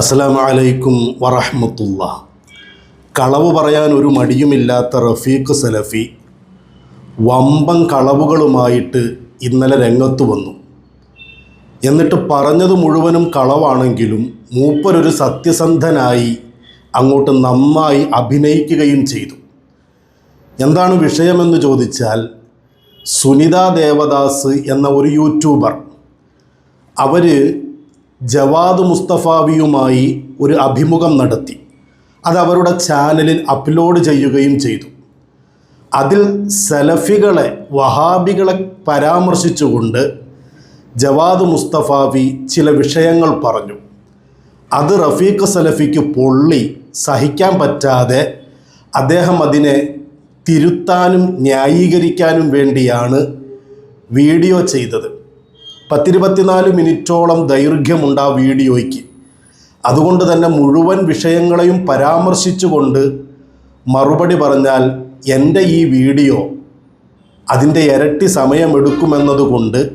അസ്സലാമു അലൈക്കും വറഹ്മത്തുള്ള. കളവ് പറയാൻ ഒരു മടിയുമില്ലാത്ത റഫീഖ് സലഫി വമ്പം കളവുകളുമായിട്ട് ഇന്നലെ രംഗത്ത് വന്നു. എന്നിട്ട് പറഞ്ഞത് മുഴുവനും കളവാണെങ്കിലും മൂപ്പരൊരു സത്യസന്ധനായി അങ്ങോട്ട് നന്നായി അഭിനയിക്കുകയും ചെയ്തു. എന്താണ് വിഷയമെന്ന് ചോദിച്ചാൽ സുനിത ദേവദാസ് എന്ന ഒരു യൂട്യൂബർ അവർ ജവാദ് മുസ്തഫാവിയുമായി ഒരു അഭിമുഖം നടത്തി. അത് അവരുടെ ചാനലിൽ അപ്ലോഡ് ചെയ്യുകയും ചെയ്തു. അതിൽ സലഫികളെ വഹാബികളെ പരാമർശിച്ചുകൊണ്ട് ജവാദ് മുസ്തഫാവി ചില വിഷയങ്ങൾ പറഞ്ഞു. അത് റഫീഖ് സലഫിക്ക് പൊള്ളി സഹിക്കാൻ പറ്റാതെ അദ്ദേഹം അതിനെ തിരുത്താനും ന്യായീകരിക്കാനും വേണ്ടിയാണ് വീഡിയോ ചെയ്തത്. പത്തിരുപത്തിനാല് മിനിറ്റോളം ദൈർഘ്യമുണ്ട് ആ വീഡിയോയ്ക്ക്. അതുകൊണ്ട് തന്നെ മുഴുവൻ വിഷയങ്ങളെയും പരാമർശിച്ചുകൊണ്ട് മറുപടി പറഞ്ഞാൽ എന്റെ ഈ വീഡിയോ അതിന്റെ ഇരട്ടി സമയമെടുക്കുമെന്നതുകൊണ്ട്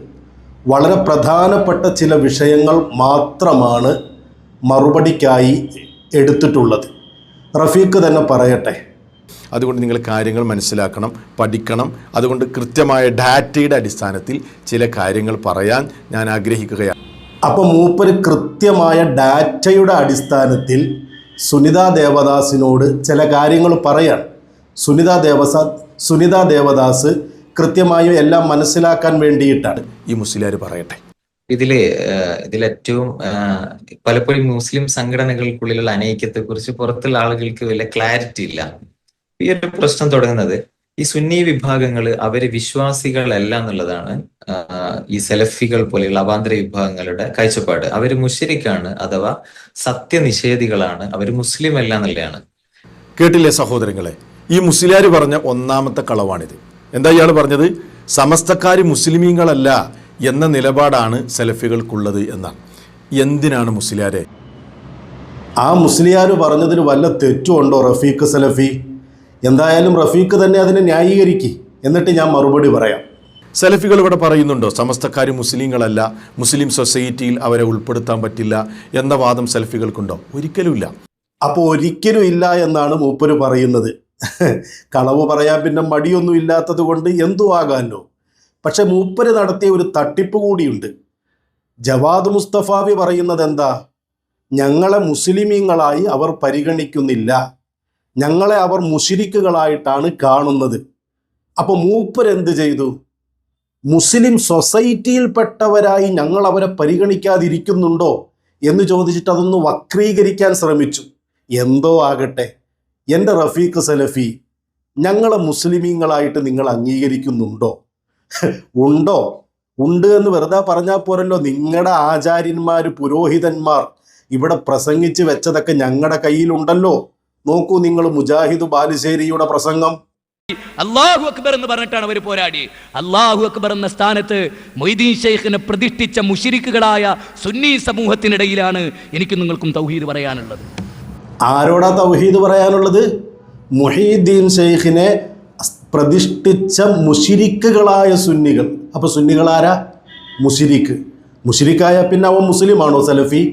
വളരെ പ്രധാനപ്പെട്ട ചില വിഷയങ്ങൾ മാത്രമാണ് മറുപടിക്കായി എടുത്തിട്ടുള്ളത്. റഫീഖ് തന്നെ പറയട്ടെ. അതുകൊണ്ട് നിങ്ങൾ കാര്യങ്ങൾ മനസ്സിലാക്കണം പഠിക്കണം. അതുകൊണ്ട് കൃത്യമായ ഡാറ്റയുടെ അടിസ്ഥാനത്തിൽ ചില കാര്യങ്ങൾ പറയാൻ ഞാൻ ആഗ്രഹിക്കുകയാണ്. അപ്പോൾ മൂപ്പര് കൃത്യമായ ഡാറ്റയുടെ അടിസ്ഥാനത്തിൽ സുനിത ദേവദാസിനോട് ചില കാര്യങ്ങൾ പറയാണ്. സുനിത ദേവസ സുനിത ദേവദാസ് കൃത്യമായും എല്ലാം മനസ്സിലാക്കാൻ വേണ്ടിയിട്ടാണ്. ഈ മുസ്ലിയാർ പറയട്ടെ. ഇതിൽ ഇതിലേറ്റവും പലപ്പോഴും മുസ്ലിം സംഘടനകൾക്കുള്ളിലുള്ള അനൈക്യത്തെക്കുറിച്ച് പുറത്തുള്ള ആളുകൾക്ക് വലിയ ക്ലാരിറ്റി ഇല്ല. ഈ ഒരു പ്രശ്നം തുടങ്ങുന്നത് ഈ സുന്നി വിഭാഗങ്ങൾ അവർ വിശ്വാസികളല്ല എന്നുള്ളതാണ് ഈ സെലഫികൾ പോലെയുള്ള അവാന്തര വിഭാഗങ്ങളുടെ കാഴ്ചപ്പാട്. അവർ മുഷരിക്കാണ് അഥവാ സത്യനിഷേധികളാണ് അവർ മുസ്ലിം അല്ല എന്നുള്ളതാണ്. കേട്ടില്ലേ സഹോദരങ്ങളെ? ഈ മുസ്ലിയാർ പറഞ്ഞ ഒന്നാമത്തെ കളവാണിത്. എന്താ ഇയാൾ പറഞ്ഞത്? സമസ്തക്കാർ മുസ്ലിമീങ്ങളല്ല എന്ന നിലപാടാണ് സെലഫികൾക്കുള്ളത് എന്നാണ്. എന്തിനാണ് മുസ്ലിയാരെ? ആ മുസ്ലിയാർ പറഞ്ഞതിന് വല്ല തെറ്റുമുണ്ടോ റഫീഖ് സലഫി? എന്തായാലും റഫീഖ് തന്നെ അതിനെ ന്യായീകരിക്കി. എന്നിട്ട് ഞാൻ മറുപടി പറയാം. സെലഫികൾ ഇവിടെ പറയുന്നുണ്ടോ സമസ്തക്കാർ മുസ്ലിങ്ങളല്ല മുസ്ലിം സൊസൈറ്റിയിൽ അവരെ ഉൾപ്പെടുത്താൻ പറ്റില്ല എന്ന വാദം സെൽഫികൾക്കുണ്ടോ ഒരിക്കലുമില്ല. അപ്പോൾ ഒരിക്കലും ഇല്ല എന്നാണ് മൂപ്പര് പറയുന്നത്. കളവ് പറയാൻ പിന്നെ മടിയൊന്നും ഇല്ലാത്തത് കൊണ്ട് എന്തു ആകാനോ പക്ഷെ മൂപ്പര് നടത്തിയ ഒരു തട്ടിപ്പ് കൂടിയുണ്ട്. ജവാദ് മുസ്തഫാവി പറയുന്നത് എന്താ? ഞങ്ങളെ മുസ്ലിമീങ്ങളായി അവർ പരിഗണിക്കുന്നില്ല. ഞങ്ങളെ അവർ മുഷിരിക്കുകളായിട്ടാണ് കാണുന്നത്. അപ്പോൾ മൂപ്പരെന്ത് ചെയ്തു? മുസ്ലിം സൊസൈറ്റിയിൽപ്പെട്ടവരായി ഞങ്ങൾ അവരെ പരിഗണിക്കാതിരിക്കുന്നുണ്ടോ എന്ന് ചോദിച്ചിട്ട് അതൊന്ന് വക്രീകരിക്കാൻ ശ്രമിച്ചു. എന്തോ ആകട്ടെ. എന്റെ റഫീഖ് സലഫി ഞങ്ങളെ മുസ്ലിമീങ്ങളായിട്ട് നിങ്ങൾ അംഗീകരിക്കുന്നുണ്ടോ? ഉണ്ടോ? ഉണ്ട് എന്ന് വെറുതെ പറഞ്ഞാൽ പോരല്ലോ. നിങ്ങളുടെ ആചാര്യന്മാർ പുരോഹിതന്മാർ ഇവിടെ പ്രസംഗിച്ച് വെച്ചതൊക്കെ ഞങ്ങളുടെ കയ്യിലുണ്ടല്ലോ. നോക്കൂ നിങ്ങൾ മുജാഹിദ് ബാലുശ്ശേരിയുടെ പ്രസംഗം. അള്ളാഹു അക്ബർ എന്ന് പറഞ്ഞിട്ടാണ് അവർ പോരാടി. അള്ളാഹു അക്ബർ എന്ന സ്ഥാനത്ത് മൊയ്തീൻ ഷെയ്ഖിനെ പ്രതിഷ്ഠിച്ച മുഷിരിക്കുകളായ സുന്നി സമൂഹത്തിനിടയിലാണ് എനിക്ക് നിങ്ങൾക്കും തൗഹീദ് പറയാനുള്ളത്. ആരോടാ തൗഹീദ് പറയാനുള്ളത്? മുഹീദ്ദീൻ ഷെയ്ഖിനെ പ്രതിഷ്ഠിച്ച മുഷിരിക്കുകളായ സുന്നികൾ. അപ്പോൾ സുന്നികളാരാ? മുഷിരിക്ക്. മുഷിരിക്കായ പിന്നെ അവൻ മുസ്ലിമാണോ സലഫി?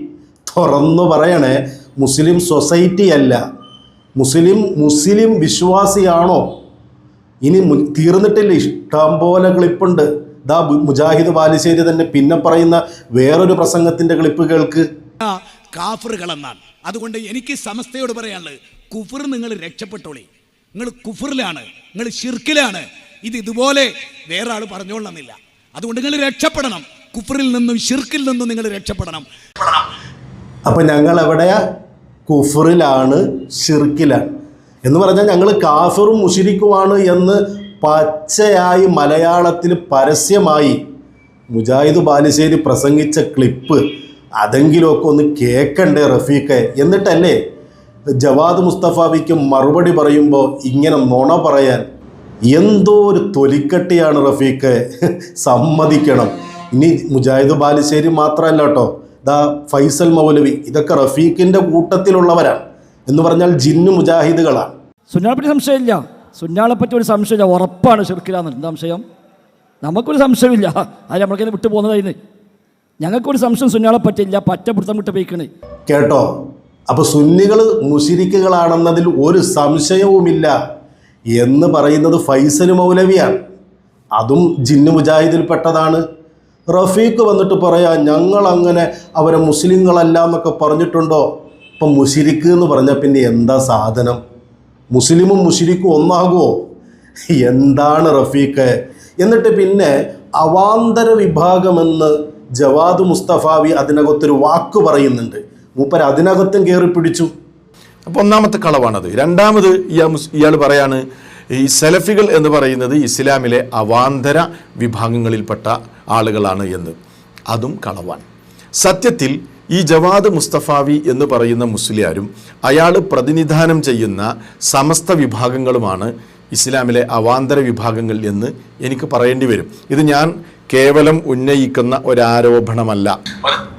തുറന്നു പറയണേ മുസ്ലിം സൊസൈറ്റി അല്ല മുസ്ലിം മുസ്ലിം വിശ്വാസിയാണോ? ഇനി തീർന്നിട്ടില്ല. ഇഷ്ടം പോലെ ക്ലിപ്പുണ്ട്. ദാ മുജാഹിദ് ബാലുശ്ശേരി തന്നെ പിന്നെ പറയുന്ന വേറൊരു പ്രസംഗത്തിന്റെ ക്ലിപ്പ് കേൾക്ക്. കാഫറുകളെന്നാണ്. അതുകൊണ്ട് എനിക്ക് സമസ്തയോട് പറയാനുള്ളത് കുഫർ നിങ്ങൾ രക്ഷപ്പെട്ടോളി. നിങ്ങൾ കുഫറിലാണ് നിങ്ങൾ ഷിർക്കിലാണ് ഇത് ഇതുപോലെ വേറെ ആൾ പറഞ്ഞോളണമെന്നില്ല. അതുകൊണ്ട് നിങ്ങൾ രക്ഷപ്പെടണം. കുഫറിൽ നിന്നും ഷിർക്കിൽ നിന്നും നിങ്ങൾ രക്ഷപ്പെടണം. അപ്പൊ ഞങ്ങൾ എവിടെയാ കുഫറിലാണ് ഷിർക്കിലാണ് എന്ന് പറഞ്ഞാൽ ഞങ്ങൾ കാഫിറും മുഷിരിക്കുമാണ് എന്ന് പച്ചയായി മലയാളത്തിൽ പരസ്യമായി മുജാഹിദ് ബാലുശ്ശേരി പ്രസംഗിച്ച ക്ലിപ്പ്. അതെങ്കിലുമൊക്കെ ഒന്ന് കേൾക്കണ്ടേ റഫീഖെ? എന്നിട്ടല്ലേ ജവാദ് മുസ്തഫാബിക്ക് മറുപടി പറയുമ്പോൾ ഇങ്ങനെ നുണ പറയാൻ? എന്തോ ഒരു തൊലിക്കട്ടിയാണ് റഫീഖ്. സമ്മതിക്കണം. ഇനി മുജാഹിദ് ബാലുശ്ശേരി മാത്രമല്ല കേട്ടോ. ദാ ഫൈസൽ മൗലവി ഇതൊക്കെ റഫീഖിന്റെ കൂട്ടത്തിലുള്ളവരാണ് എന്ന് പറഞ്ഞാൽ ജിന്നു മുജാഹിദുകളാണ്. സുന്നാളെപ്പറ്റി സംശയമില്ല. സുന്നാളെപ്പറ്റി ഒരു സംശയമില്ല. ഉറപ്പാണ് ഷിർക്കിലാന്ന് എന്താ സംശയം? നമുക്കൊരു സംശയമില്ല. അത് നമ്മൾക്കിനെ വിട്ടു പോകുന്നതായിരുന്നു ഞങ്ങൾക്കൊരു സംശയം സുന്നാളെ പറ്റില്ല പറ്റ പിടുത്തം വിട്ട് പോയിക്കണേ. കേട്ടോ? അപ്പോൾ സുന്നികൾ മുഷിരിക്കുകളാണെന്നതിൽ ഒരു സംശയവുമില്ല എന്ന് പറയുന്നത് ഫൈസൽ മൗലവിയാണ്. അതും ജിന്നു മുജാഹിദിൽപ്പെട്ടതാണ്. റഫീഖ് വന്നിട്ട് പറയാ ഞങ്ങൾ അങ്ങനെ അവരെ മുസ്ലിങ്ങളല്ല എന്നൊക്കെ പറഞ്ഞിട്ടുണ്ടോ? ഇപ്പം മുഷിരിക്ക് എന്ന് പറഞ്ഞാൽ പിന്നെ എന്താ സാധനം? മുസ്ലിമും മുഷിരിക്കും ഒന്നാകുമോ എന്താണ് റഫീഖ്? എന്നിട്ട് പിന്നെ അവാന്തര വിഭാഗമെന്ന് ജവാദ് മുസ്തഫാവി അതിനകത്തൊരു വാക്ക് പറയുന്നുണ്ട്. മൂപ്പർ അതിനകത്തും കയറി പിടിച്ചു. അപ്പോൾ ഒന്നാമത്തെ കളവാണത്. രണ്ടാമത് ഇയാൾ പറയാണ് ഈ സെലഫികൾ എന്ന് പറയുന്നത് ഇസ്ലാമിലെ അവാന്തര വിഭാഗങ്ങളിൽപ്പെട്ട ആളുകളാണ് എന്ന്. അതും കളവാണ്. സത്യത്തിൽ ഈ ജവാദ് മുസ്തഫാവി എന്ന് പറയുന്ന മുസ്ലിയാരും അയാൾ പ്രതിനിധാനം ചെയ്യുന്ന സമസ്ത വിഭാഗങ്ങളുമാണ് ഇസ്ലാമിലെ അവാന്തര വിഭാഗങ്ങൾ എന്ന് എനിക്ക് പറയേണ്ടി വരും. ഇത് ഞാൻ കേവലം ഉന്നയിക്കുന്ന ഒരാരോപണമല്ല.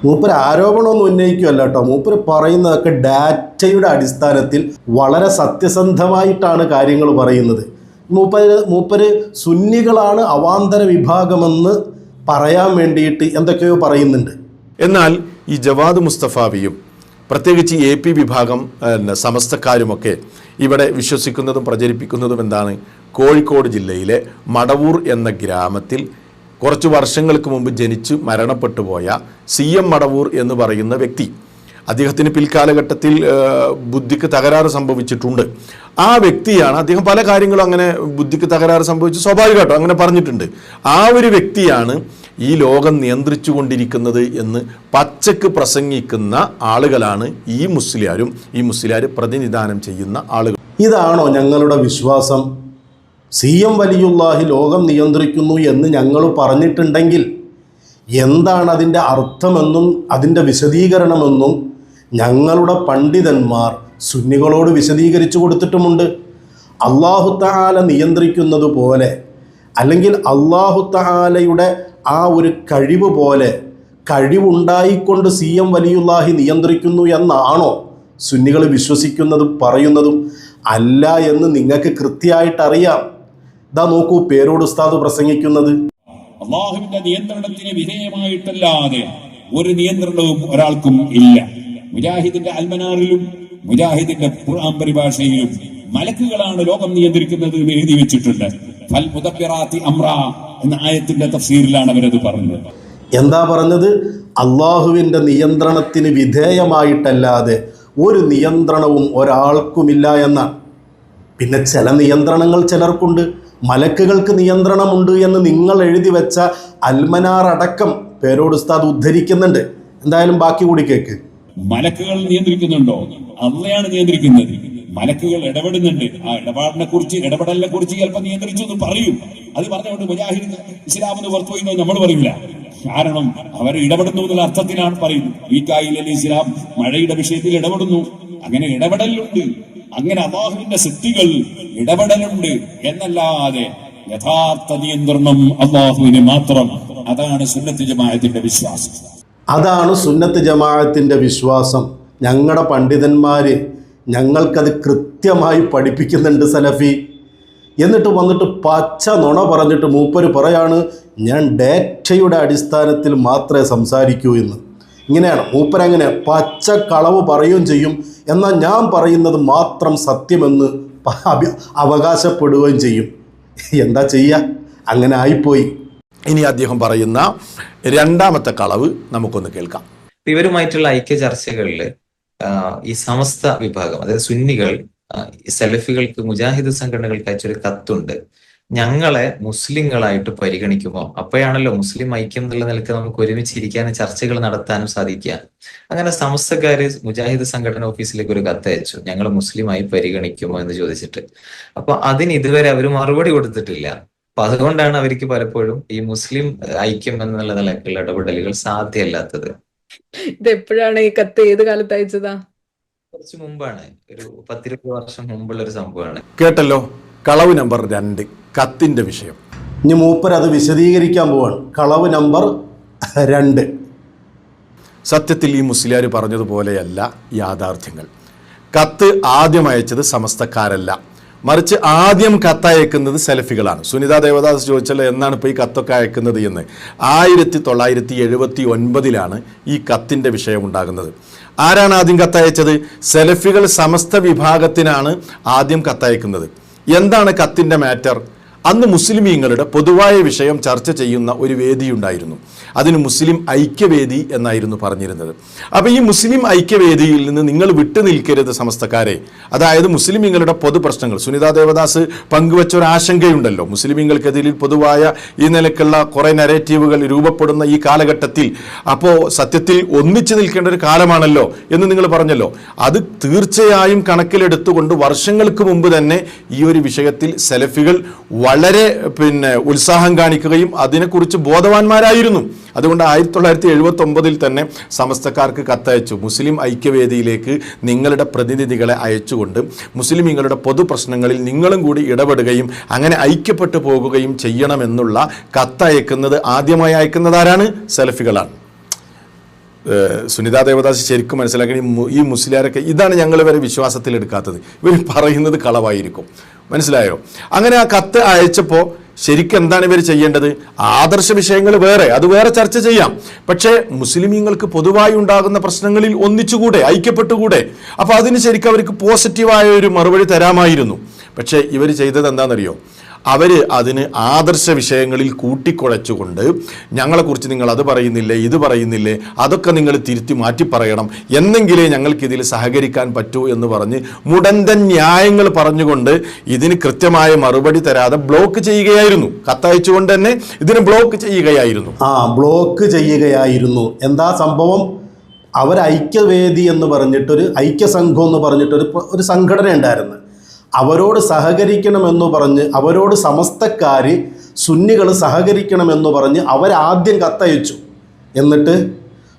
മൂപ്പര് ആരോപണമൊന്നും ഉന്നയിക്കുകയല്ല കേട്ടോ. മൂപ്പര് പറയുന്നതൊക്കെ ഡാറ്റയുടെ അടിസ്ഥാനത്തിൽ വളരെ സത്യസന്ധമായിട്ടാണ് കാര്യങ്ങൾ പറയുന്നത്. മൂപ്പര് മൂപ്പര് സുന്നികളാണ് അവാന്തര വിഭാഗമെന്ന് പറയാൻ വേണ്ടിയിട്ട് എന്തൊക്കെയോ പറയുന്നുണ്ട്. എന്നാൽ ഈ ജവാദ് മുസ്തഫാവിയും പ്രത്യേകിച്ച് എ പി വിഭാഗം സമസ്തക്കാരുമൊക്കെ ഇവിടെ വിശ്വസിക്കുന്നതും പ്രചരിപ്പിക്കുന്നതും എന്താണ്? കോഴിക്കോട് ജില്ലയിലെ മടവൂർ എന്ന ഗ്രാമത്തിൽ കുറച്ച് വർഷങ്ങൾക്ക് മുമ്പ് ജനിച്ച് മരണപ്പെട്ടു പോയ സി എം മടവൂർ എന്ന് പറയുന്ന വ്യക്തി. അദ്ദേഹത്തിന് പിൽക്കാലഘട്ടത്തിൽ ബുദ്ധിക്ക് തകരാറ് സംഭവിച്ചിട്ടുണ്ട്. ആ വ്യക്തിയാണ് അദ്ദേഹം പല കാര്യങ്ങളും അങ്ങനെ ബുദ്ധിക്ക് തകരാറ് സംഭവിച്ച് സ്വാഭാവികമായിട്ടും അങ്ങനെ പറഞ്ഞിട്ടുണ്ട്. ആ ഒരു വ്യക്തിയാണ് ഈ ലോകം നിയന്ത്രിച്ചു കൊണ്ടിരിക്കുന്നത് എന്ന് പച്ചക്ക് പ്രസംഗിക്കുന്ന ആളുകളാണ് ഈ മുസ്ലിയാരും ഈ മുസ്ലിയാർ പ്രതിനിധാനം ചെയ്യുന്ന ആളുകൾ. ഇതാണോ ഞങ്ങളുടെ വിശ്വാസം? സി എം വലിയുള്ളാഹി ലോകം നിയന്ത്രിക്കുന്നു എന്ന് ഞങ്ങൾ പറഞ്ഞിട്ടുണ്ടെങ്കിൽ എന്താണ് അതിന്റെ അർത്ഥമെന്നും അതിന്റെ വിശദീകരണമെന്നും ഞങ്ങളുടെ പണ്ഡിതന്മാർ സുന്നികളോട് വിശദീകരിച്ചു കൊടുത്തിട്ടുമുണ്ട്. അള്ളാഹു തആല നിയന്ത്രിക്കുന്നത് പോലെ അല്ലെങ്കിൽ അള്ളാഹു തആലയുടെ ആ ഒരു കഴിവ് പോലെ കഴിവുണ്ടായിക്കൊണ്ട് സി എം വലിയുല്ലാഹി നിയന്ത്രിക്കുന്നു എന്നാണോ സുന്നികൾ വിശ്വസിക്കുന്നതും പറയുന്നതും? അല്ല എന്ന് നിങ്ങൾക്ക് കൃത്യമായിട്ട് അറിയാം ഇതാ നോക്കൂ പേരോട് ഉസ്താദ് പ്രസംഗിക്കുന്നത്. അള്ളാഹുവിന്റെ നിയന്ത്രണത്തിന് വിധേയമായിട്ടല്ലാതെ ഒരു നിയന്ത്രണവും ഒരാൾക്കും ഇല്ല. മുജാഹിദിന്റെ അൽമനാറിലും മുജാഹിദിന്റെ ഖുർആൻ പരിഭാഷയിലും മലക്കുകളാണ് ലോകം നിയന്ത്രിക്കുന്നത് എന്ന് എഴുതി വെച്ചിട്ടുണ്ട്. ഫൽ മുദബ്ബിറാത്തി അമ്ര എന്ന ആയത്തിന്റെ തഫ്സീറിലാണ് അവരത് പറഞ്ഞത്. എന്താ പറഞ്ഞത്? അള്ളാഹുവിന്റെ നിയന്ത്രണത്തിന് വിധേയമായിട്ടല്ലാതെ ഒരു നിയന്ത്രണവും ഒരാൾക്കുമില്ല എന്നാണ് പിന്നെ ചില നിയന്ത്രണങ്ങൾ ചിലർക്കുണ്ട്. മലക്കുകൾക്ക് നിയന്ത്രണമുണ്ട് എന്ന് നിങ്ങൾ എഴുതി വെച്ച അൽമനാറടക്കം പേരോട് ഉസ്താദ് ഉദ്ധരിക്കുന്നുണ്ട്. എന്തായാലും ബാക്കി കൂടി കേക്ക്. മലക്കുകൾ നിയന്ത്രിക്കുന്നുണ്ടോ? അള്ളയാണ് നിയന്ത്രിക്കുന്നത്. മലക്കുകൾ ഇടപെടുന്നുണ്ട്. ആ ഇടപാടിനെ കുറിച്ച് ഇടപെടലിനെ കുറിച്ച് ചിലപ്പോൾ നിയന്ത്രിച്ചു എന്ന് പറയും. അത് പറഞ്ഞുകൊണ്ട് മുജാഹിദ് ഇസ്ലാം എന്ന് പുറത്തു പോയി നമ്മൾ പറയില്ല. കാരണം അവർ ഇടപെടുന്നു എന്നുള്ള അർത്ഥത്തിലാണ് പറയുന്നത്. ഈ കായിലെ ഇസ്ലാം മഴയുടെ വിഷയത്തിൽ ഇടപെടുന്നു. അങ്ങനെ ഇടപെടലുണ്ട്. അങ്ങനെ അള്ളാഹുവിന്റെ ശക്തികൾ ഇടപെടലുണ്ട് എന്നല്ലാതെ യഥാർത്ഥ നിയന്ത്രണം അള്ളാഹുവിന് മാത്രം. അതാണ് സുന്നത്ത് ജമാഅത്തിന്റെ വിശ്വാസം. അതാണ് സുന്നത്ത് ജമാഅത്തിന്റെ വിശ്വാസം. ഞങ്ങളുടെ പണ്ഡിതന്മാർ ഞങ്ങൾക്കത് കൃത്യമായി പഠിപ്പിക്കുന്നുണ്ട് സലഫി. എന്നിട്ട് വന്നിട്ട് പച്ച നുണ പറഞ്ഞിട്ട് മൂപ്പര് പറയാണ് ഞാൻ ഡേറ്റയുടെ അടിസ്ഥാനത്തിൽ മാത്രമേ സംസാരിക്കൂ എന്ന്. ഇങ്ങനെയാണ്. മൂപ്പരങ്ങനെ പച്ച കളവ് പറയുകയും ചെയ്യും. എന്നാൽ ഞാൻ പറയുന്നത് മാത്രം സത്യമെന്ന് അവകാശപ്പെടുകയും ചെയ്യും. എന്താ ചെയ്യുക അങ്ങനെ ആയിപ്പോയി. ഇനി അദ്ദേഹം പറയുന്ന രണ്ടാമത്തെ കളവ് നമുക്കൊന്ന് കേൾക്കാം. ഇവരുമായിട്ടുള്ള ഐക്യ ചർച്ചകളിൽ ഈ സമസ്ത വിഭാഗം അതായത് സുന്നികൾ സെലഫികൾക്ക് മുജാഹിദ് സംഘടനകൾക്ക് അയച്ചൊരു കത്തുണ്ട്. ഞങ്ങളെ മുസ്ലിങ്ങളായിട്ട് പരിഗണിക്കുമോ അപ്പോഴാണല്ലോ മുസ്ലിം ഐക്യം എന്നുള്ള നിലയ്ക്ക് നമുക്ക് ഒരുമിച്ച് ഇരിക്കാനും ചർച്ചകൾ നടത്താനും സാധിക്കുക. അങ്ങനെ സമസ്തക്കാര് മുജാഹിദ് സംഘടന ഓഫീസിലേക്ക് ഒരു കത്ത് അയച്ചു. ഞങ്ങൾ മുസ്ലിമായി പരിഗണിക്കുമോ എന്ന് ചോദിച്ചിട്ട്. അപ്പൊ അതിന് ഇതുവരെ അവർ മറുപടി കൊടുത്തിട്ടില്ല. അപ്പൊ അതുകൊണ്ടാണ് അവർക്ക് പലപ്പോഴും ഈ മുസ്ലിം ഐക്യം എന്നുള്ള നിലക്കുള്ള ഇടപെടലുകൾ സാധ്യമല്ലാത്തത്. ഇതെപ്പോഴാണ് ഈ കത്ത് ഏത് കാലത്ത് അയച്ചതാ? കുറച്ച് മുമ്പാണ്. ഒരു പത്തിരുപത് വർഷം മുമ്പുള്ള ഒരു സംഭവമാണ്. കേട്ടല്ലോ? കളവ് നമ്പർ രണ്ട്. കത്തിന്റെ വിഷയം. ഇനി മൂപ്പർ അത് വിശദീകരിക്കാൻ പോവാണ്. കളവ് നമ്പർ രണ്ട്. സത്യത്തിൽ ഈ മുസ്ലിയാർ പറഞ്ഞതുപോലെയല്ല യാഥാർത്ഥ്യങ്ങൾ. കത്ത് ആദ്യം അയച്ചത് സമസ്തക്കാരല്ല. മറിച്ച് ആദ്യം കത്തയക്കുന്നത് സെൽഫികളാണ്. സുനിത ദേവദാസ് ചോദിച്ചല്ലോ എന്നാണ് ഇപ്പോൾ ഈ കത്തൊക്കെ അയക്കുന്നത്? എന്ന്. ആയിരത്തി തൊള്ളായിരത്തി എഴുപത്തി ഒൻപതിലാണ് ഈ കത്തിന്റെ വിഷയം ഉണ്ടാകുന്നത്. ആരാണ് ആദ്യം കത്തയച്ചത്? സെൽഫികൾ സമസ്ത വിഭാഗത്തിനാണ് ആദ്യം കത്തയക്കുന്നത്. എന്താണ് കത്തിന്റെ മാറ്റർ? അന്ന് മുസ്ലിമീങ്ങളുടെ പൊതുവായ വിഷയം ചർച്ച ചെയ്യുന്ന ഒരു വേദിയുണ്ടായിരുന്നു. അതിന് മുസ്ലിം ഐക്യവേദി എന്നായിരുന്നു പറഞ്ഞിരുന്നത്. അപ്പോൾ ഈ മുസ്ലിം ഐക്യവേദിയിൽ നിന്ന് നിങ്ങൾ വിട്ടു നിൽക്കരുത് സമസ്തക്കാരെ. അതായത് മുസ്ലിമീങ്ങളുടെ പൊതു പ്രശ്നങ്ങൾ. സുനിതാ ദേവദാസ് പങ്കുവച്ച ഒരു ആശങ്കയുണ്ടല്ലോ. മുസ്ലിമീങ്ങൾക്കെതിരിൽ പൊതുവായ ഈ നിലക്കുള്ള കുറേ നരേറ്റീവുകൾ രൂപപ്പെടുന്ന ഈ കാലഘട്ടത്തിൽ അപ്പോൾ സത്യത്തിൽ ഒന്നിച്ചു നിൽക്കേണ്ട ഒരു കാലമാണല്ലോ എന്ന് നിങ്ങൾ പറഞ്ഞല്ലോ. അത് തീർച്ചയായും കണക്കിലെടുത്തുകൊണ്ട് വർഷങ്ങൾക്ക് മുമ്പ് തന്നെ ഈ ഒരു വിഷയത്തിൽ സെലഫികൾ വളരെ പിന്നെ ഉത്സാഹം കാണിക്കുകയും അതിനെക്കുറിച്ച് ബോധവാന്മാരായിരുന്നു. അതുകൊണ്ട് ആയിരത്തി തൊള്ളായിരത്തി എഴുപത്തി ഒമ്പതിൽ തന്നെ സമസ്തക്കാർക്ക് കത്തയച്ചു. മുസ്ലിം ഐക്യവേദിയിലേക്ക് നിങ്ങളുടെ പ്രതിനിധികളെ അയച്ചുകൊണ്ട് മുസ്ലിമീങ്ങളുടെ പൊതു പ്രശ്നങ്ങളിൽ നിങ്ങളും കൂടി ഇടപെടുകയും അങ്ങനെ ഐക്യപ്പെട്ടു പോകുകയും ചെയ്യണമെന്നുള്ള കത്തയക്കുന്നത് ആദ്യമായി അയക്കുന്നത് ആരാണ് സെലഫികളാണ് ഏഹ് സുനിതാ ദേവദാസ് ശരിക്കും മനസ്സിലാക്കി ഈ മുസ്ലിയാരൊക്കെ ഇതാണ് ഞങ്ങൾ വരെ വിശ്വാസത്തിൽ എടുക്കാത്തത്. ഇവർ പറയുന്നത് കളവായിരിക്കും. മനസ്സിലായോ? അങ്ങനെ ആ കത്ത് അയച്ചപ്പോൾ ശരിക്കും എന്താണ് ഇവർ ചെയ്യേണ്ടത്? ആദർശ വിഷയങ്ങൾ വേറെ അത് വേറെ ചർച്ച ചെയ്യാം. പക്ഷേ മുസ്ലിമീങ്ങൾക്ക് പൊതുവായി ഉണ്ടാകുന്ന പ്രശ്നങ്ങളിൽ ഒന്നിച്ചുകൂടെ ഐക്യപ്പെട്ടുകൂടെ. അപ്പോൾ അതിന് ശരിക്കും അവർക്ക് പോസിറ്റീവായ ഒരു മറുപടി തരാമായിരുന്നു. പക്ഷേ ഇവർ ചെയ്തത് എന്താണെന്നറിയോ? അവർ അതിന് ആദർശ വിഷയങ്ങളിൽ കൂട്ടിക്കുഴച്ചുകൊണ്ട് ഞങ്ങളെക്കുറിച്ച് നിങ്ങൾ അത് പറയുന്നില്ലേ ഇത് പറയുന്നില്ലേ അതൊക്കെ നിങ്ങൾ തിരുത്തി മാറ്റി പറയണം. എന്നെങ്കിലേ ഞങ്ങൾക്കിതിൽ സഹകരിക്കാൻ പറ്റൂ എന്ന് പറഞ്ഞ് മുടന്തൻ ന്യായങ്ങൾ പറഞ്ഞുകൊണ്ട് ഇതിന് കൃത്യമായ മറുപടി തരാതെ ബ്ലോക്ക് ചെയ്യുകയായിരുന്നു. കത്തയച്ചുകൊണ്ട് തന്നെ ഇതിന് ബ്ലോക്ക് ചെയ്യുകയായിരുന്നു. ആ ബ്ലോക്ക് ചെയ്യുകയായിരുന്നു. എന്താ സംഭവം? അവർ ഐക്യവേദി എന്ന് പറഞ്ഞിട്ടൊരു ഐക്യസംഘം എന്ന് പറഞ്ഞിട്ടൊരു ഒരു സംഘടന ഉണ്ടായിരുന്നു അവരോട് സഹകരിക്കണമെന്ന് പറഞ്ഞ് അവരോട് സമസ്തക്കാർ സുന്നികൾ സഹകരിക്കണമെന്ന് പറഞ്ഞ് അവരാദ്യം കത്തയച്ചു. എന്നിട്ട്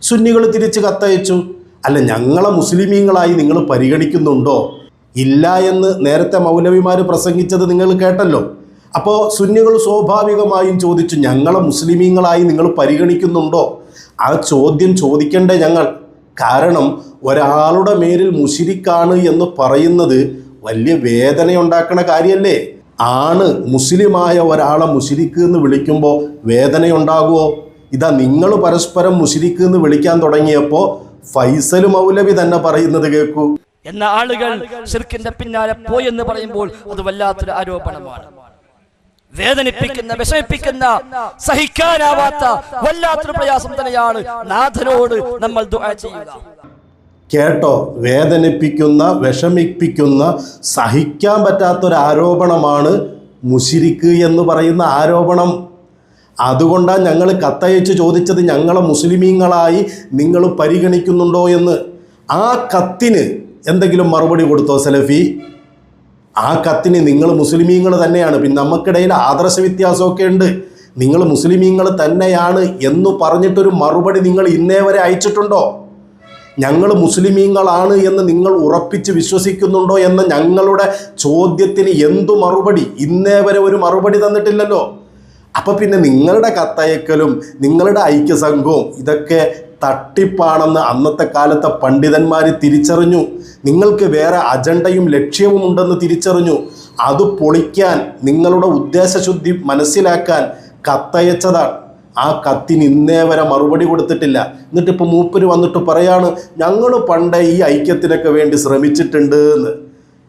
സുന്നികൾ തിരിച്ച് കത്തയച്ചു. അല്ല ഞങ്ങളെ മുസ്ലിമീങ്ങളായി നിങ്ങൾ പരിഗണിക്കുന്നുണ്ടോ? ഇല്ല എന്ന് നേരത്തെ മൗലവിമാർ പ്രസംഗിച്ചത് നിങ്ങൾ കേട്ടല്ലോ. അപ്പോൾ സുന്നികൾ സ്വാഭാവികമായും ചോദിച്ചു ഞങ്ങളെ മുസ്ലിമീങ്ങളായി നിങ്ങൾ പരിഗണിക്കുന്നുണ്ടോ? ആ ചോദ്യം ചോദിക്കേണ്ടേ ഞങ്ങൾ. കാരണം ഒരാളുടെ മേലിൽ മുഷിരിക്കാണ് എന്ന് പറയുന്നത് വലിയ വേദനയുണ്ടാക്കുന്ന കാര്യമല്ലേ ആണ് മുസ്ലിമായ ഒരാളെ മുസ്ലിക്ക് എന്ന് വിളിക്കുമ്പോൾ വേദനയുണ്ടാകുമോ ഇതാ നിങ്ങൾ പരസ്പരം മുസ്ലിക്ക് എന്ന് വിളിക്കാൻ തുടങ്ങിയപ്പോൾ ഫൈസൽ മൗലവി തന്നെ പറയുന്നത് കേൾക്കൂ എന്ന ആളുകൾ ഷിർക്കിന്റെ പിന്നാലെ പോയെന്ന് പറയുമ്പോൾ അത് വല്ലാത്തൊരു ആരോപണമാണ്. വേദനിപ്പിക്കുന്ന വിഷമിപ്പിക്കുന്ന സഹിക്കാനാവാത്ത വല്ലാത്തൊരു പ്രയാസം തന്നെയാണ് നാഥനോട് നമ്മൾ ദുആ ചെയ്യുക. കേട്ടോ വേദനിപ്പിക്കുന്ന വിഷമിപ്പിക്കുന്ന സഹിക്കാൻ പറ്റാത്തൊരാരോപണമാണ് മുഷിരിക്ക് എന്ന് പറയുന്ന ആരോപണം. അതുകൊണ്ടാണ് ഞങ്ങൾ കത്തയച്ച് ചോദിച്ചത് ഞങ്ങളെ മുസ്ലിമീങ്ങളായി നിങ്ങൾ പരിഗണിക്കുന്നുണ്ടോ എന്ന്. ആ കത്തിന് എന്തെങ്കിലും മറുപടി കൊടുത്തോ സലഫി? ആ കത്തിന് നിങ്ങൾ മുസ്ലിമീങ്ങൾ തന്നെയാണ്. പിന്നെ നമുക്കിടയിൽ ആദർശ വ്യത്യാസമൊക്കെ ഉണ്ട്. നിങ്ങൾ മുസ്ലിമീങ്ങൾ തന്നെയാണ് എന്ന് പറഞ്ഞിട്ടൊരു മറുപടി നിങ്ങൾ ഇന്നേ വരെ അയച്ചിട്ടുണ്ടോ? ഞങ്ങൾ മുസ്ലിമീങ്ങളാണ് എന്ന് നിങ്ങൾ ഉറപ്പിച്ച് വിശ്വസിക്കുന്നുണ്ടോ എന്ന ഞങ്ങളുടെ ചോദ്യത്തിന് എന്തു മറുപടി? ഇന്നേ വരെ ഒരു മറുപടി തന്നിട്ടില്ലല്ലോ. അപ്പം പിന്നെ നിങ്ങളുടെ കത്തയക്കലും നിങ്ങളുടെ ഐക്യസംഘവും ഇതൊക്കെ തട്ടിപ്പാണെന്ന് അന്നത്തെ കാലത്തെ പണ്ഡിതന്മാർ തിരിച്ചറിഞ്ഞു. നിങ്ങൾക്ക് വേറെ അജണ്ടയും ലക്ഷ്യവും ഉണ്ടെന്ന് തിരിച്ചറിഞ്ഞു. അത് പൊളിക്കാൻ നിങ്ങളുടെ ഉദ്ദേശശുദ്ധി മനസ്സിലാക്കാൻ കത്തയച്ചതാണ്. ആ കത്തിന് ഇന്നേ വരെ മറുപടി കൊടുത്തിട്ടില്ല. എന്നിട്ട് ഇപ്പോൾ മൂപ്പര് വന്നിട്ട് പറയാണ് ഞങ്ങൾ പണ്ട് ഈ ഐക്യത്തിനൊക്കെ വേണ്ടി ശ്രമിച്ചിട്ടുണ്ട് എന്ന്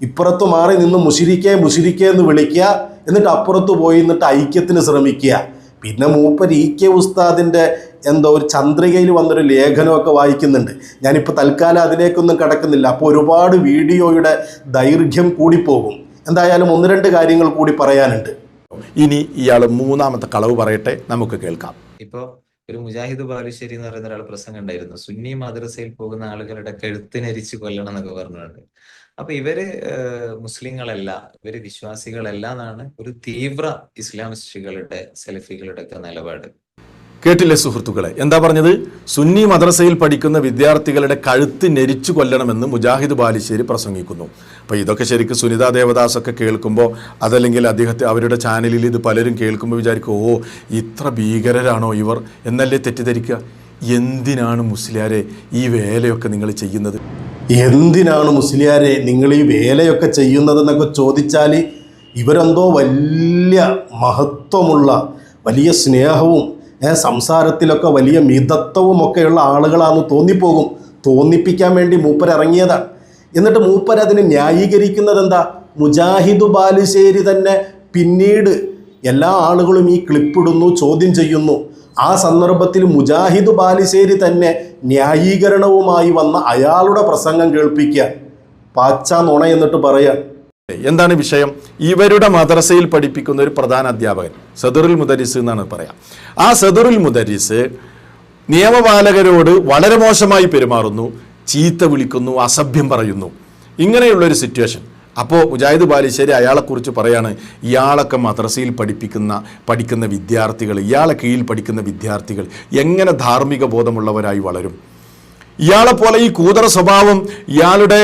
ഇപ്പുറത്ത് മാറി നിന്ന് മുഷിരിക്കേ മുഷിരിക്കേ എന്ന് വിളിക്കുക എന്നിട്ട് അപ്പുറത്ത് പോയി എന്നിട്ട് ഐക്യത്തിന് ശ്രമിക്കുക പിന്നെ മൂപ്പർ ഇ കെ ഉസ്താദിന്റെ എന്തോ ഒരു ചന്ദ്രികയിൽ വന്നൊരു ലേഖനമൊക്കെ വായിക്കുന്നുണ്ട്. ഞാനിപ്പോൾ തൽക്കാലം അതിലേക്കൊന്നും കടക്കുന്നില്ല. അപ്പോൾ ഒരുപാട് വീഡിയോയുടെ ദൈർഘ്യം കൂടിപ്പോകും. എന്തായാലും ഒന്ന് രണ്ട് കാര്യങ്ങൾ കൂടി പറയാനുണ്ട്. ഇനി ഇയാൾ മൂന്നാമത്തെ കളവ് പറയട്ടെ നമുക്ക് കേൾക്കാം. ഇപ്പോ ഒരു മുജാഹിദ് ബാലുശ്ശേരി എന്ന് പറയുന്ന ഒരാൾ പ്രസംഗം ഉണ്ടായിരുന്നു. സുന്നി മദ്രസയിൽ പോകുന്ന ആളുകളുടെ കഴുത്തിനരിച്ച് കൊല്ലണം എന്നൊക്കെ പറഞ്ഞിട്ടുണ്ട്. അപ്പൊ ഇവർ മുസ്ലിങ്ങളല്ല ഇവർ വിശ്വാസികളല്ല എന്നാണ് ഒരു തീവ്ര ഇസ്ലാമിസ്റ്റുകളുടെ സെലഫികളുടെ ഒക്കെ നിലപാട്. കേട്ടില്ലേ സുഹൃത്തുക്കളെ? എന്താ പറഞ്ഞത്? സുന്നി മദ്രസയിൽ പഠിക്കുന്ന വിദ്യാർത്ഥികളുടെ കഴുത്ത് ഞെരിച്ചു കൊല്ലണമെന്ന് മുജാഹിദ് ബാലിശ്ശേരി പ്രസംഗിക്കുന്നു. അപ്പോൾ ഇതൊക്കെ ശരിക്കും സുനിത ദേവദാസ് ഒക്കെ കേൾക്കുമ്പോൾ അതല്ലെങ്കിൽ അദ്ദേഹത്തെ അവരുടെ ചാനലിൽ ഇത് പലരും കേൾക്കുമ്പോൾ വിചാരിക്കും ഓ ഇത്ര ഭീകരരാണോ ഇവർ? എന്നല്ലേ തെറ്റിദ്ധരിക്കുക? എന്തിനാണ് മുസ്ലിയാരെ ഈ വേലയൊക്കെ നിങ്ങൾ ചെയ്യുന്നത്? എന്തിനാണ് മുസ്ലിയാരെ നിങ്ങൾ ഈ വേലയൊക്കെ ചെയ്യുന്നതെന്നൊക്കെ ചോദിച്ചാൽ ഇവരെന്തോ വലിയ മഹത്വമുള്ള വലിയ സ്നേഹവും സംസാരത്തിലൊക്കെ വലിയ മിതത്വവും ഒക്കെയുള്ള ആളുകളാണെന്ന് തോന്നിപ്പോകും. തോന്നിപ്പിക്കാൻ വേണ്ടി മൂപ്പർ ഇറങ്ങിയതാണ്. എന്നിട്ട് മൂപ്പർ അതിനെ ന്യായീകരിക്കുന്നത് എന്താ മുജാഹിദു ബാലുശ്ശേരി തന്നെ പിന്നീട് എല്ലാ ആളുകളും ഈ ക്ലിപ്പിടുന്നു ചോദ്യം ചെയ്യുന്നു. ആ സന്ദർഭത്തിൽ മുജാഹിദ് ബാലുശ്ശേരി തന്നെ ന്യായീകരണവുമായി വന്ന അയാളുടെ പ്രസംഗം കേൾപ്പിക്കുക. പാച്ച നുണ എന്നിട്ട് പറയാം. എന്താണ് വിഷയം? ഇവരുടെ മദ്രസയിൽ പഠിപ്പിക്കുന്ന ഒരു പ്രധാന അധ്യാപകൻ സദറുൽ മുദരിസ് എന്നാണ് പറയാം. ആ സദറുൽ മുദരിസ് നിയമപാലകരോട് വളരെ മോശമായി പെരുമാറുന്നു ചീത്ത വിളിക്കുന്നു അസഭ്യം പറയുന്നു. ഇങ്ങനെയുള്ളൊരു സിറ്റുവേഷൻ അപ്പോൾ മുജാഹിദ് ബാലിശ്ശേരി അയാളെക്കുറിച്ച് പറയാണ് ഇയാളൊക്കെ മദ്രസയിൽ പഠിപ്പിക്കുന്ന പഠിക്കുന്ന വിദ്യാർത്ഥികൾ ഇയാളെ കീഴിൽ പഠിക്കുന്ന വിദ്യാർത്ഥികൾ എങ്ങനെ ധാർമ്മിക ബോധമുള്ളവരായി വളരും? ഇയാളെ പോലെ ഈ കൂതറ സ്വഭാവം ഇയാളുടെ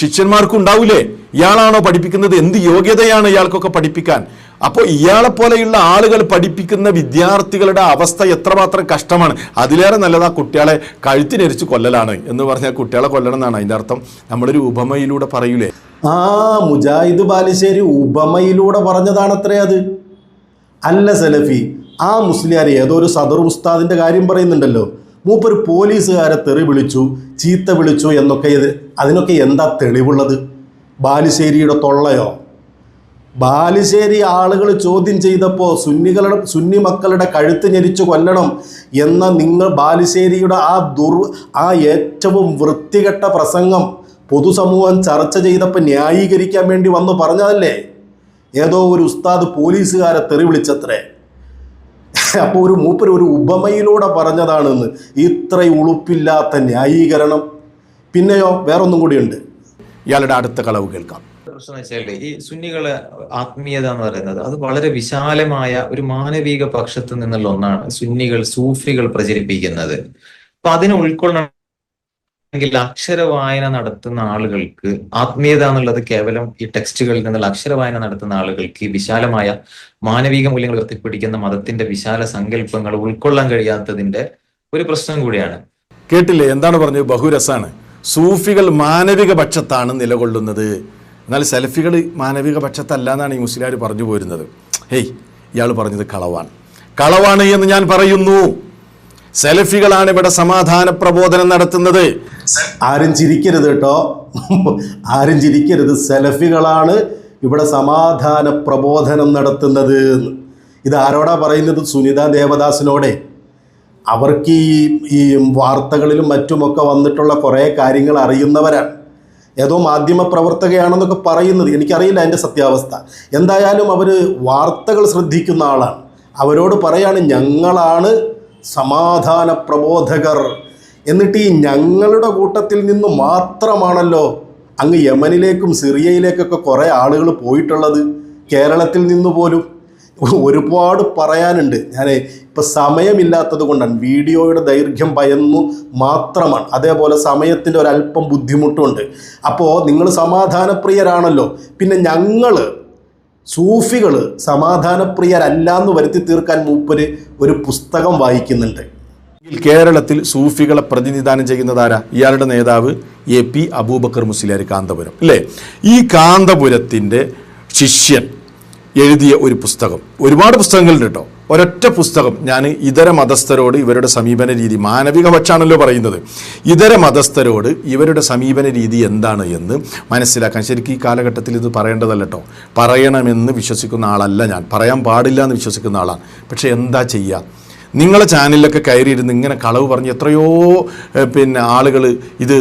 ശിഷ്യന്മാർക്കും ഉണ്ടാവില്ലേ ഇയാളാണോ പഠിപ്പിക്കുന്നത്? എന്ത് യോഗ്യതയാണ് ഇയാൾക്കൊക്കെ പഠിപ്പിക്കാൻ? അപ്പോൾ ഇയാളെ പോലെയുള്ള ആളുകൾ പഠിപ്പിക്കുന്ന വിദ്യാർത്ഥികളുടെ അവസ്ഥ എത്രമാത്രം കഷ്ടമാണ്. അതിലേറെ നല്ലത് ആ കുട്ടികളെ കഴുത്തിനരിച്ച് കൊല്ലലാണ് എന്ന് പറഞ്ഞാൽ കുട്ടികളെ കൊല്ലണം എന്നാണ് അതിന്റെ അർത്ഥം. നമ്മളൊരു ഉപമയിലൂടെ പറയൂലേ? ആ മുജാഹിദ് ബാലുശ്ശേരി ഉപമയിലൂടെ പറഞ്ഞതാണത്രേ അത്. അല്ല സലഫി ആ മുസ്ലിയാർ ഏതോ ഒരു സദർ ഉസ്താദിന്റെ കാര്യം പറയുന്നുണ്ടല്ലോ. മൂപ്പര് പോലീസുകാരെ തെറി വിളിച്ചു ചീത്ത വിളിച്ചു എന്നൊക്കെ ഇത് അതിനൊക്കെ എന്താ തെളിവുള്ളത്? ബാലുശ്ശേരിയുടെ തൊള്ളയോ? ബാലുശ്ശേരി ആളുകൾ ചോദ്യം ചെയ്തപ്പോൾ സുന്നികളുടെ സുന്നി മക്കളുടെ കഴുത്ത് ഞെരിച്ചു കൊല്ലണം എന്ന നിങ്ങൾ ബാലുശ്ശേരിയുടെ ആ ദുർ ആ ഏറ്റവും വൃത്തികെട്ട പ്രസംഗം പൊതുസമൂഹം ചർച്ച ചെയ്തപ്പോൾ ന്യായീകരിക്കാൻ വേണ്ടി വന്നു പറഞ്ഞതല്ലേ? ഏതോ ഒരു ഉസ്താദ് പോലീസുകാരെ തെറി വിളിച്ചത്രേ. അപ്പോൾ ഒരു മൂപ്പർ ഒരു ഉപമയിലൂടെ പറഞ്ഞതാണെന്ന്. ഇത്ര ഉളുപ്പില്ലാത്ത ന്യായീകരണം. പിന്നെയോ വേറൊന്നും കൂടിയുണ്ട്. ഇയാളുടെ അടുത്ത കളവ് കേൾക്കാം. പ്രശ്നം വെച്ചാൽ ഈ സുന്നികളെ ആത്മീയത എന്ന് പറയുന്നത് അത് വളരെ വിശാലമായ ഒരു മാനവിക പക്ഷത്ത് നിന്നുള്ള ഒന്നാണ് സുന്നികൾ സൂഫികൾ പ്രചരിപ്പിക്കുന്നത്. അപ്പൊ അതിനെ ഉൾക്കൊള്ളണമെങ്കിൽ അക്ഷര വായന നടത്തുന്ന ആളുകൾക്ക് ആത്മീയത എന്നുള്ളത് കേവലം ഈ ടെക്സ്റ്റുകളിൽ നിന്നുള്ള അക്ഷര വായന നടത്തുന്ന ആളുകൾക്ക് ഈ വിശാലമായ മാനവിക മൂല്യങ്ങൾ ഉയർത്തിപ്പിടിക്കുന്ന മതത്തിന്റെ വിശാല സങ്കല്പങ്ങൾ ഉൾക്കൊള്ളാൻ കഴിയാത്തതിന്റെ ഒരു പ്രശ്നം കൂടിയാണ്. കേട്ടില്ലേ? എന്താണ് പറഞ്ഞത്? ബഹുരസാണ്. സൂഫികൾ മാനവിക പക്ഷത്താണ് നിലകൊള്ളുന്നത്. എന്നാൽ സെൽഫികൾ മാനവിക പക്ഷത്തല്ല എന്നാണ് ഈ മുസ്ലിം പറഞ്ഞു പോരുന്നത്. ഹേയ് ഇയാൾ പറഞ്ഞത് കളവാണ്. കളവാണ് എന്ന് ഞാൻ പറയുന്നു. സെൽഫികളാണ് ഇവിടെ സമാധാന പ്രബോധനം നടത്തുന്നത്. ആരും ചിരിക്കരുത് കേട്ടോ. ആരും ചിരിക്കരുത്. സെലഫികളാണ് ഇവിടെ സമാധാന പ്രബോധനം നടത്തുന്നത് ഇത് ആരോടാ പറയുന്നത്? സുനിത ദേവദാസിനോടെ. അവർക്ക് ഈ വാർത്തകളിലും മറ്റുമൊക്കെ വന്നിട്ടുള്ള കുറേ കാര്യങ്ങൾ അറിയുന്നവരാണ്. ഏതോ മാധ്യമ പ്രവർത്തകയാണെന്നൊക്കെ പറയുന്നത്. എനിക്കറിയില്ല അതിന്റെ സത്യാവസ്ഥ. എന്തായാലും അവർ വാർത്തകൾ ശ്രദ്ധിക്കുന്ന ആളാണ്. അവരോട് പറയാണ് ഞങ്ങളാണ് സമാധാന പ്രബോധകർ എന്നിട്ട് ഈ ഞങ്ങളുടെ കൂട്ടത്തിൽ നിന്ന് മാത്രമാണല്ലോ അങ്ങ് യമനിലേക്കും സിറിയയിലേക്കൊക്കെ കുറേ ആളുകൾ പോയിട്ടുള്ളത്. കേരളത്തിൽ നിന്ന് പോലും. ഒരുപാട് പറയാനുണ്ട്. ഞാൻ ഇപ്പം സമയമില്ലാത്തത് കൊണ്ടാണ് വീഡിയോയുടെ ദൈർഘ്യം ഭയന്നു മാത്രമാണ്. അതേപോലെ സമയത്തിന്റെ ഒരല്പം ബുദ്ധിമുട്ടുണ്ട്. അപ്പോൾ നിങ്ങൾ സമാധാനപ്രിയരാണല്ലോ. പിന്നെ ഞങ്ങൾ സൂഫികൾ സമാധാനപ്രിയരല്ല എന്ന് വരുത്തി തീർക്കാൻ മൂപ്പര് ഒരു പുസ്തകം വായിക്കുന്നുണ്ട്. കേരളത്തിൽ സൂഫികളെ പ്രതിനിധാനം ചെയ്യുന്നതാരാ ഇയാളുടെ നേതാവ് എ പി അബൂബക്കർ മുസ്ലിയാർ കാന്തപുരം. അല്ലേ? ഈ കാന്തപുരത്തിന്റെ ശിഷ്യൻ എഴുതിയ ഒരു പുസ്തകം. ഒരുപാട് പുസ്തകങ്ങളുണ്ട് കേട്ടോ. ഒരൊറ്റ പുസ്തകം ഞാൻ ഇതര മതസ്ഥരോട് ഇവരുടെ സമീപന രീതി മാനവിക പക്ഷാണല്ലോ പറയുന്നത്. ഇതര മതസ്ഥരോട് ഇവരുടെ സമീപന രീതി എന്താണ് എന്ന് മനസ്സിലാക്കാൻ. ശരിക്കും ഈ കാലഘട്ടത്തിൽ ഇത് പറയേണ്ടതല്ല കേട്ടോ പറയണമെന്ന് വിശ്വസിക്കുന്ന ആളല്ല ഞാൻ. പറയാൻ പാടില്ല എന്ന് വിശ്വസിക്കുന്ന ആളാണ് പക്ഷേ എന്താ ചെയ്യുക നിങ്ങളെ ചാനലിലൊക്കെ കയറിയിരുന്ന് ഇങ്ങനെ കളവ് പറഞ്ഞ് എത്രയോ പിന്നെ ആളുകൾ ഇത്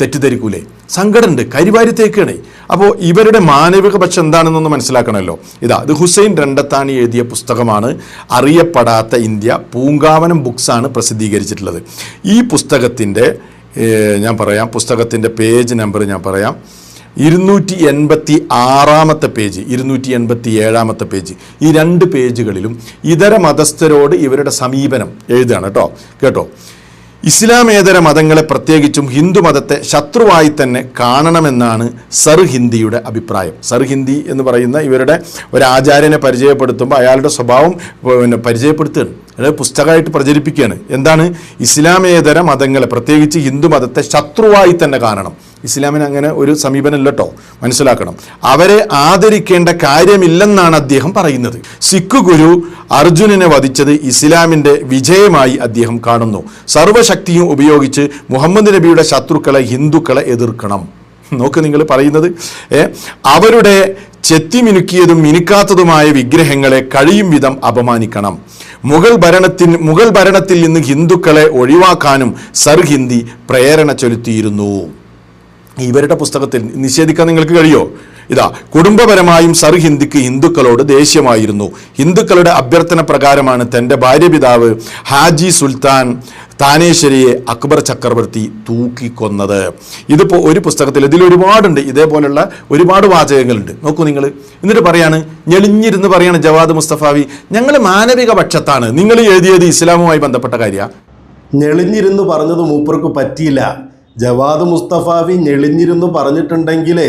തെറ്റിദ്ധരിക്കൂലേ? സങ്കടമുണ്ട് കരിവാരിത്തേക്കാണ്. അപ്പോൾ ഇവരുടെ മാനവിക പക്ഷം എന്താണെന്നൊന്ന് മനസ്സിലാക്കണമല്ലോ. ഇതാ ഇത് ഹുസൈൻ രണ്ടത്താണി എഴുതിയ പുസ്തകമാണ്. അറിയപ്പെടാത്ത ഇന്ത്യ പൂങ്കാവനം ബുക്സാണ് പ്രസിദ്ധീകരിച്ചിട്ടുള്ളത്. ഈ പുസ്തകത്തിന്റെ ഞാൻ പറയാം പുസ്തകത്തിന്റെ പേജ് നമ്പർ ഞാൻ പറയാം. ഇരുന്നൂറ്റി എൺപത്തി ആറാമത്തെ പേജ് ഇരുന്നൂറ്റി എൺപത്തി ഏഴാമത്തെ പേജ്. ഈ രണ്ട് പേജുകളിലും ഇതര മതസ്ഥരോട് ഇവരുടെ സമീപനം എഴുതുകയാണ് കേട്ടോ. കേട്ടോ? ഇസ്ലാമേതര മതങ്ങളെ പ്രത്യേകിച്ചും ഹിന്ദു മതത്തെ ശത്രുവായി തന്നെ കാണണമെന്നാണ് സർ ഹിന്ദിയുടെ അഭിപ്രായം. സർ ഹിന്ദി എന്ന് പറയുന്ന ഇവരുടെ ഒരു ആചാര്യനെ പരിചയപ്പെടുത്തുമ്പോൾ അയാളുടെ സ്വഭാവം പിന്നെ പരിചയപ്പെടുത്തുകയാണ്. അതായത് പുസ്തകമായിട്ട് പ്രചരിപ്പിക്കുകയാണ്. എന്താണ്? ഇസ്ലാമേതര മതങ്ങളെ പ്രത്യേകിച്ച് ഹിന്ദു മതത്തെ ശത്രുവായി തന്നെ കാണണം. ഇസ്ലാമിന് അങ്ങനെ ഒരു സമീപനമല്ല മനസ്സിലാക്കണം. അവരെ ആദരിക്കേണ്ട കാര്യമില്ലെന്നാണ് അദ്ദേഹം പറയുന്നത്. സിഖ് ഗുരു അർജുനനെ വധിച്ചത് ഇസ്ലാമിന്റെ വിജയമായി അദ്ദേഹം കാണുന്നു. സർവശക്തിയും ഉപയോഗിച്ച് മുഹമ്മദ് നബിയുടെ ശത്രുക്കളെ ഹിന്ദുക്കളെ എതിർക്കണം. നോക്ക് നിങ്ങൾ പറയുന്നത്. അവരുടെ ചെത്തിമിനുക്കിയതും മിനുക്കാത്തതുമായ വിഗ്രഹങ്ങളെ കഴിയും വിധം അപമാനിക്കണം. മുഗൾ ഭരണത്തിൽ മുഗൾ ഭരണത്തിൽ നിന്ന് ഹിന്ദുക്കളെ ഒഴിവാക്കാനും സർഹിന്ദി പ്രേരണ ചെലുത്തിയിരുന്നു. ഇവരുടെ പുസ്തകത്തിൽ നിഷേധിക്കാൻ നിങ്ങൾക്ക് കഴിയോ? ഇതാ കുടുംബപരമായും സർ ഹിന്ദിക്ക് ഹിന്ദുക്കളോട് ദേഷ്യമായിരുന്നു. ഹിന്ദുക്കളുടെ അഭ്യർത്ഥന പ്രകാരമാണ് തന്റെ ഭാര്യപിതാവ് ഹാജി സുൽത്താൻ താനേശ്വരിയെ അക്ബർ ചക്രവർത്തി തൂക്കിക്കൊന്നത്. ഇതിപ്പോൾ ഒരു പുസ്തകത്തിൽ ഇതിൽ ഒരുപാടുണ്ട്. ഇതേപോലുള്ള ഒരുപാട് വാചകങ്ങളുണ്ട്. നോക്കൂ നിങ്ങൾ എന്നിട്ട് പറയാണ് ഞെളിഞ്ഞിരുന്ന് പറയാണ് ജവാദ് മുസ്തഫാവി ഞങ്ങൾ മാനവിക പക്ഷത്താണ് നിങ്ങൾ എഴുതിയത് ഇസ്ലാമുമായി ബന്ധപ്പെട്ട കാര്യമാണ് ഞെളിഞ്ഞിരുന്ന് പറഞ്ഞത് മൂപ്പർക്ക് പറ്റിയില്ല. ജവാദ് മുസ്തഫാവി ഞെളിഞ്ഞിരുന്നു പറഞ്ഞിട്ടുണ്ടെങ്കിലേ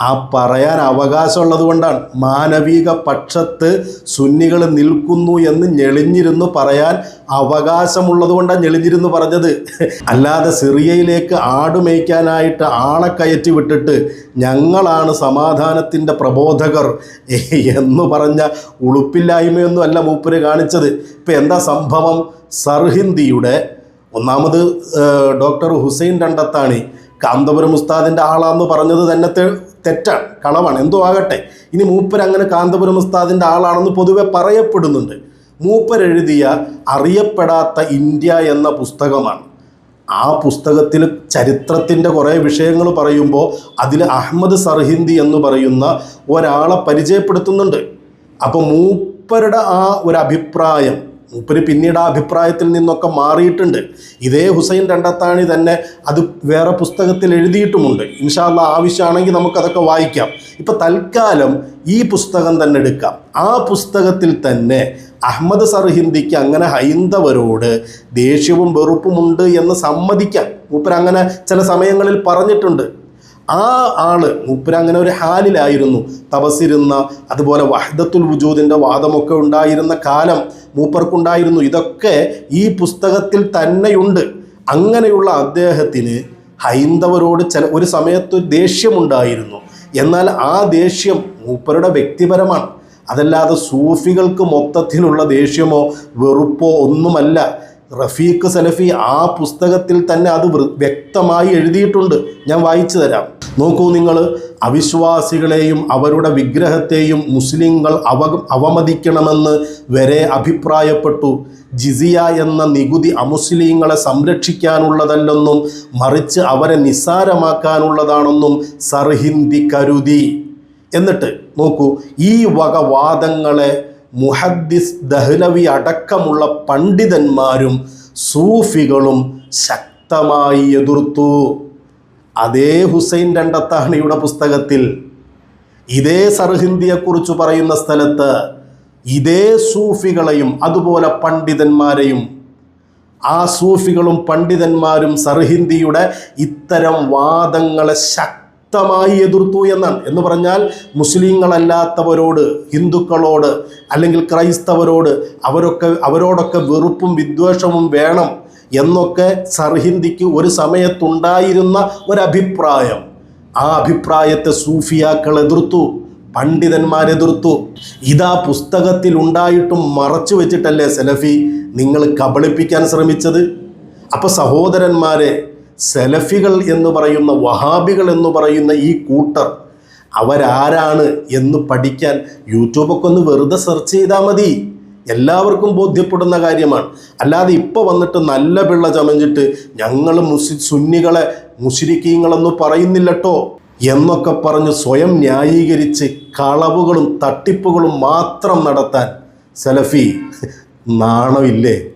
ആ പറയാൻ അവകാശമുള്ളത് കൊണ്ടാണ് മാനവിക പക്ഷത്ത് സുന്നികൾ നിൽക്കുന്നു എന്ന് ഞെളിഞ്ഞിരുന്നു പറയാൻ അവകാശമുള്ളത് കൊണ്ടാണ് ഞെളിഞ്ഞിരുന്നു പറഞ്ഞത്. അല്ലാതെ സിറിയയിലേക്ക് ആടുമേയ്ക്കാനായിട്ട് ആളെ കയറ്റി വിട്ടിട്ട് ഞങ്ങളാണ് സമാധാനത്തിന്റെ പ്രബോധകർ എന്ന് പറഞ്ഞ ഉളുപ്പില്ലായ്മയൊന്നും അല്ല മൂപ്പര് കാണിച്ചത്. ഇപ്പം എന്താ സംഭവം? സർഹിന്ദിയുടെ ഒന്നാമത് ഡോക്ടർ ഹുസൈൻ രണ്ടത്താണി കാന്തപുരം ഉസ്താദിന്റെ ആളാന്ന് പറഞ്ഞത് തന്നെ തെറ്റാണ് കളവാണ്. എന്തോ ആകട്ടെ. ഇനി മൂപ്പർ അങ്ങനെ കാന്തപുരം ഉസ്താദിന്റെ ആളാണെന്ന് പൊതുവെ പറയപ്പെടുന്നുണ്ട്. മൂപ്പർ എഴുതിയ അറിയപ്പെടാത്ത ഇന്ത്യ എന്ന പുസ്തകമാണ്. ആ പുസ്തകത്തിൽ ചരിത്രത്തിന്റെ കുറേ വിഷയങ്ങൾ പറയുമ്പോൾ അതിൽ അഹമ്മദ് സർഹിന്ദി എന്ന് പറയുന്ന ഒരാളെ പരിചയപ്പെടുത്തുന്നുണ്ട്. അപ്പോൾ മൂപ്പരുടെ ആ ഒരു അഭിപ്രായം മൂപ്പര് പിന്നീട് ആ അഭിപ്രായത്തിൽ നിന്നൊക്കെ മാറിയിട്ടുണ്ട്. ഇതേ ഹുസൈൻ രണ്ടത്താണി തന്നെ അത് വേറെ പുസ്തകത്തിൽ എഴുതിയിട്ടുമുണ്ട്. ഇൻഷാല്ല ആവശ്യമാണെങ്കിൽ നമുക്കതൊക്കെ വായിക്കാം. ഇപ്പം തൽക്കാലം ഈ പുസ്തകം തന്നെ എടുക്കാം. ആ പുസ്തകത്തിൽ തന്നെ അഹമ്മദ് സർഹിന്ദിക്ക് അങ്ങനെ ഹൈന്ദവരോട് ദേഷ്യവും വെറുപ്പുമുണ്ട് എന്ന് സമ്മതിക്കാം. മൂപ്പർ അങ്ങനെ ചില സമയങ്ങളിൽ പറഞ്ഞിട്ടുണ്ട്. ആ ആൾ മൂപ്പര് അങ്ങനെ ഒരു ഹാലിലായിരുന്നു. തപസിരുന്ന അതുപോലെ വഹദത്തുൽ വുജൂദിന്റെ വാദമൊക്കെ ഉണ്ടായിരുന്ന കാലം മൂപ്പർക്കുണ്ടായിരുന്നു. ഇതൊക്കെ ഈ പുസ്തകത്തിൽ തന്നെയുണ്ട്. അങ്ങനെയുള്ള അദ്ദേഹത്തിന് ഹൈന്ദവരോട് ചില ഒരു സമയത്ത് ദേഷ്യമുണ്ടായിരുന്നു. എന്നാൽ ആ ദേഷ്യം മൂപ്പരുടെ വ്യക്തിപരമാണ്. അതല്ലാതെ സൂഫികൾക്ക് മൊത്തത്തിലുള്ള ദേഷ്യമോ വെറുപ്പോ ഒന്നുമല്ല. റഫീഖ് സലഫി ആ പുസ്തകത്തിൽ തന്നെ അത് വ്യക്തമായി എഴുതിയിട്ടുണ്ട്. ഞാൻ വായിച്ചു തരാം. നോക്കൂ നിങ്ങൾ അവിശ്വാസികളെയും അവരുടെ വിഗ്രഹത്തെയും മുസ്ലിങ്ങൾ അവ അവമതിക്കണമെന്ന് വരെ അഭിപ്രായപ്പെട്ടു. ജിസിയ എന്ന നികുതി അമുസ്ലിങ്ങളെ സംരക്ഷിക്കാനുള്ളതല്ലെന്നും മറിച്ച് അവരെ നിസ്സാരമാക്കാനുള്ളതാണെന്നും സർഹിന്ദി കരുതി. എന്നിട്ട് നോക്കൂ ഈ വക വാദങ്ങളെ മുഹദ്ദിസ് ദഹ്ലവി അടക്കമുള്ള പണ്ഡിതന്മാരും സൂഫികളും ശക്തമായി എതിർത്തു. അതേ ഹുസൈൻ രണ്ടത്താണിയുടെ പുസ്തകത്തിൽ ഇതേ സർഹിന്ദിയെക്കുറിച്ച് പറയുന്ന സ്ഥലത്ത് ഇതേ സൂഫികളെയും അതുപോലെ പണ്ഡിതന്മാരെയും ആ സൂഫികളും പണ്ഡിതന്മാരും സർഹിന്ദിയുടെ ഇത്തരം വാദങ്ങളെ ശക്തമായി എതിർത്തു എന്നാണ് എന്ന് പറഞ്ഞാൽ മുസ്ലിങ്ങളല്ലാത്തവരോട് ഹിന്ദുക്കളോട് അല്ലെങ്കിൽ ക്രൈസ്തവരോട് അവരൊക്കെ അവരോടൊക്കെ വെറുപ്പും വിദ്വേഷവും വേണം എന്നൊക്കെ സർഹിന്ദിക്ക് ഒരു സമയത്തുണ്ടായിരുന്ന ഒരഭിപ്രായം. ആ അഭിപ്രായത്തെ സൂഫിയാക്കൾ എതിർത്തു പണ്ഡിതന്മാരെതിർത്തു. ഇതാ പുസ്തകത്തിൽ ഉണ്ടായിട്ടും മറച്ചു വെച്ചിട്ടല്ലേ സെലഫി നിങ്ങൾ കബളിപ്പിക്കാൻ ശ്രമിച്ചത്? അപ്പോൾ സഹോദരന്മാരെ സെലഫികൾ എന്ന് പറയുന്ന വഹാബികൾ എന്ന് പറയുന്ന ഈ കൂട്ടർ അവരാരാണ് എന്ന് പഠിക്കാൻ യൂട്യൂബൊക്കെ ഒന്ന് വെറുതെ സെർച്ച് ചെയ്താൽ മതി. എല്ലാവർക്കും ബോധ്യപ്പെടുന്ന കാര്യമാണ്. അല്ലാതെ ഇപ്പോൾ വന്നിട്ട് നല്ല പിള്ള ചമഞ്ഞിട്ട് ഞങ്ങൾ മുസി സുന്നികളെ മുസ്ലിക്കീങ്ങളെന്ന് പറയുന്നില്ലട്ടോ. എന്നൊക്കെ പറഞ്ഞ് സ്വയം ന്യായീകരിച്ച് കളവുകളും തട്ടിപ്പുകളും മാത്രം നടത്താൻ സലഫി നാണമില്ലേ?